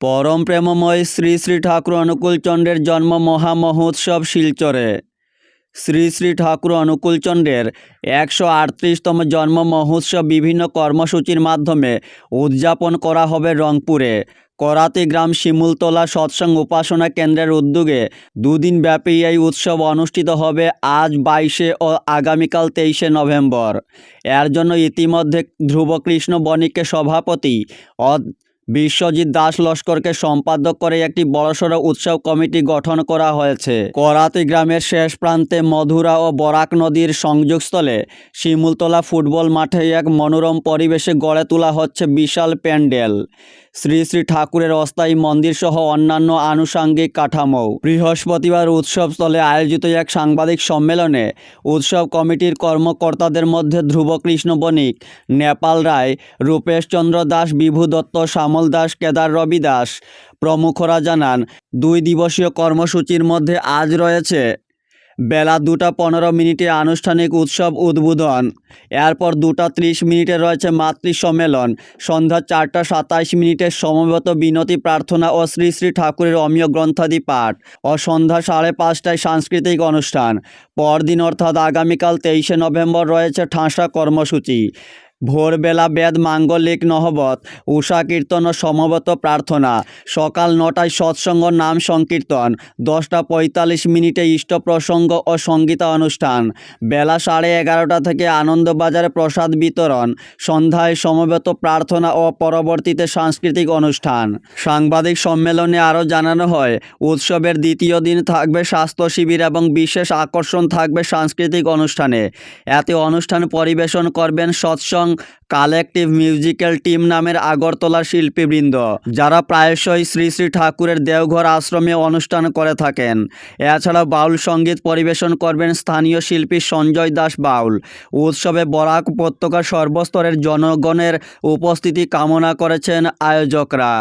পরম প্রেমময় শ্রী শ্রী ঠাকুর অনুকূলচন্দ্রের জন্ম মহামহোৎসব শিলচরে। শ্রী শ্রী ঠাকুর অনুকূলচন্দ্রের একশো আটত্রিশতম জন্ম মহোৎসব বিভিন্ন কর্মসূচির মাধ্যমে উদযাপন করা হবে রংপুরে। করাতি গ্রাম শিমুলতলা সৎসং উপাসনা কেন্দ্রের উদ্যোগে দুদিন ব্যাপী এই উৎসব অনুষ্ঠিত হবে আজ বাইশে ও আগামীকাল তেইশে নভেম্বর। এর জন্য ইতিমধ্যে ধ্রুবকৃষ্ণ বণিককে সভাপতি বিশ্বজিৎ দাস লস্করকে সম্পাদক করে একটি বড়সড় উৎসব কমিটি গঠন করা হয়েছে। করাতি গ্রামের শেষ প্রান্তে মধুরা ও বরাক নদীর সংযোগস্থলে শিমুলতলা ফুটবল মাঠে এক মনোরম পরিবেশে গড়ে তোলা হচ্ছে বিশাল প্যান্ডেল। শ্রী শ্রী ঠাকুরের অস্থায়ী মন্দির সহ অন্যান্য আনুষাঙ্গিক কাঠামো বৃহস্পতিবার উৎসবস্থলে আয়োজিত এক সাংবাদিক সম্মেলনে উৎসব কমিটির কর্মকর্তাদের মধ্যে ধ্রুবকৃষ্ণ বণিক, নেপাল রায় রূপেশ চন্দ্র দাস, বিভু দত্ত শ্যামল দাস, কেদার রবি দাস। প্রমুখরা জানান, দুই দিবসীয় কর্মসূচির মধ্যে আজ রয়েছে বেলা দুটা পনেরো মিনিটে আনুষ্ঠানিক উৎসব উদ্বোধন। এরপর দুটা ত্রিশ মিনিটে রয়েছে মাতৃ সম্মেলন সন্ধ্যা চারটা সাতাইশ মিনিটে সমবেত বিনতি প্রার্থনা ও শ্রী শ্রী ঠাকুরের অমীয় গ্রন্থাদি পাঠ ও সন্ধ্যা সাড়ে পাঁচটায় সাংস্কৃতিক অনুষ্ঠান। পরদিন অর্থাৎ আগামীকাল তেইশে নভেম্বর রয়েছে ঠাঁসা কর্মসূচি। ভোরবেলা বেদ মাঙ্গলিক নহবত উষা কীর্তন ও সমবত প্রার্থনা। সকাল নটায় সৎসঙ্গ নাম সংকীর্তন, দশটা পঁয়তাল্লিশ মিনিটে ইষ্ট প্রসঙ্গ ও সঙ্গীতা অনুষ্ঠান। বেলা সাড়ে এগারোটা থেকে আনন্দবাজারে প্রসাদ বিতরণ, সন্ধ্যায় সমবেত প্রার্থনা ও পরবর্তীতে সাংস্কৃতিক অনুষ্ঠান। সাংবাদিক সম্মেলনে আরও জানানো হয়, উৎসবের দ্বিতীয় দিন থাকবে স্বাস্থ্য শিবির এবং বিশেষ আকর্ষণ থাকবে সাংস্কৃতিক অনুষ্ঠানে। এতে অনুষ্ঠান পরিবেশন করবেন সৎসং কালেকটিভ মিউজিক্যাল টিম নামের আগরতলা শিল্পীবৃন্দ, যারা প্রায়শই শ্রী শ্রী ঠাকুরের দেওঘর আশ্রমে অনুষ্ঠান করে থাকেন। এছাড়া বাউল সংগীত পরিবেশন করবেন স্থানীয় শিল্পী সঞ্জয় দাস বাউল। উৎসবে বরাক উপত্যকার সর্বস্তরের জনগণের উপস্থিতি কামনা করেছেন আয়োজকরা।